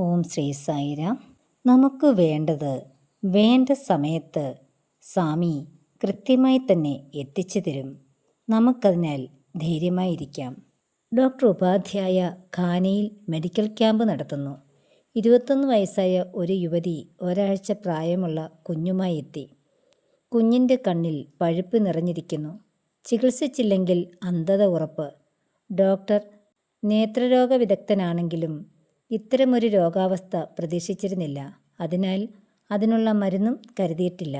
ഓം ശ്രീ സായിരാം. നമുക്ക് വേണ്ടത് വേണ്ട സമയത്ത് സ്വാമി കൃത്യമായി തന്നെ എത്തിച്ചു തരും. നമുക്കതിനാൽ ധൈര്യമായിരിക്കാം. ഡോക്ടർ ഉപാധ്യായ ഖാനയിൽ മെഡിക്കൽ ക്യാമ്പ് നടത്തുന്നു. ഇരുപത്തൊന്ന് വയസ്സായ ഒരു യുവതി ഒരാഴ്ച പ്രായമുള്ള കുഞ്ഞുമായി എത്തി. കുഞ്ഞിന്റെ കണ്ണിൽ പഴുപ്പ് നിറഞ്ഞിരിക്കുന്നു. ചികിത്സിച്ചില്ലെങ്കിൽ അന്ധത ഉറപ്പ്. ഡോക്ടർ നേത്രരോഗ വിദഗ്ധനാണെങ്കിലും ഇത്തരമൊരു രോഗാവസ്ഥ പ്രതീക്ഷിച്ചിരുന്നില്ല. അതിനാൽ അതിനുള്ള മരുന്നും കരുതിയിട്ടില്ല.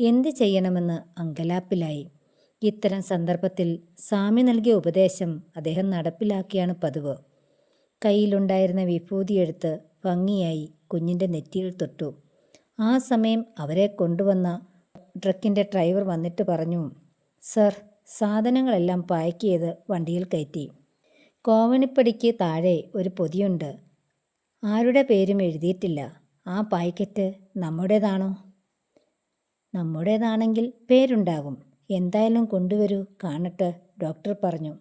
എന്ത് ചെയ്യണമെന്ന് അങ്കലാപ്പിലായി. ഇത്തരം സന്ദർഭത്തിൽ സ്വാമി നൽകിയ ഉപദേശം അദ്ദേഹം നടപ്പിലാക്കിയാണ് പതിവ്. കയ്യിലുണ്ടായിരുന്ന വിഭൂതിയെടുത്ത് ഭംഗിയായി കുഞ്ഞിന്റെ നെറ്റിയിൽ തൊട്ടു. ആ സമയം അവരെ കൊണ്ടുവന്ന ട്രക്കിന്റെ ഡ്രൈവർ വന്നിട്ട് പറഞ്ഞു സർ സാധനങ്ങളെല്ലാം പായ്ക്ക് ചെയ്ത് വണ്ടിയിൽ കയറ്റി. കോവണിപ്പടിക്ക് താഴെ ഒരു പൊതിയുണ്ട്. ആരുടെ പേരും എഴുതിയിട്ടില്ല. ആ പായ്ക്കറ്റ് നമ്മുടേതാണോ? നമ്മുടേതാണെങ്കിൽ പേരുണ്ടാകും. എന്തായാലും കൊണ്ടുവരൂ കാണട്ടെ ഡോക്ടർ പറഞ്ഞു.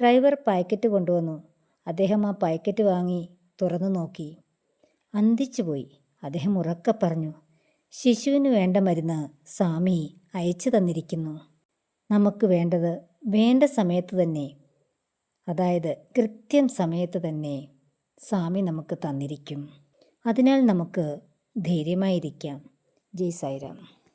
ഡ്രൈവർ പായ്ക്കറ്റ് കൊണ്ടുവന്നു. അദ്ദേഹം ആ പായ്ക്കറ്റ് വാങ്ങി തുറന്നു നോക്കി. അന്തിച്ചുപോയി അദ്ദേഹം ഉറക്കെ പറഞ്ഞു. ശിശുവിന് വേണ്ട മരുന്ന് സ്വാമി അയച്ചു തന്നിരിക്കുന്നു. നമുക്ക് വേണ്ടത് വേണ്ട സമയത്ത് തന്നെ. അതായത് കൃത്യം സമയത്ത് തന്നെ. സ്വാമി നമുക്ക് തന്നിരിക്കും. അതിനാൽ നമുക്ക് ധൈര്യമായിരിക്കാം. ജയ് സായിരാം.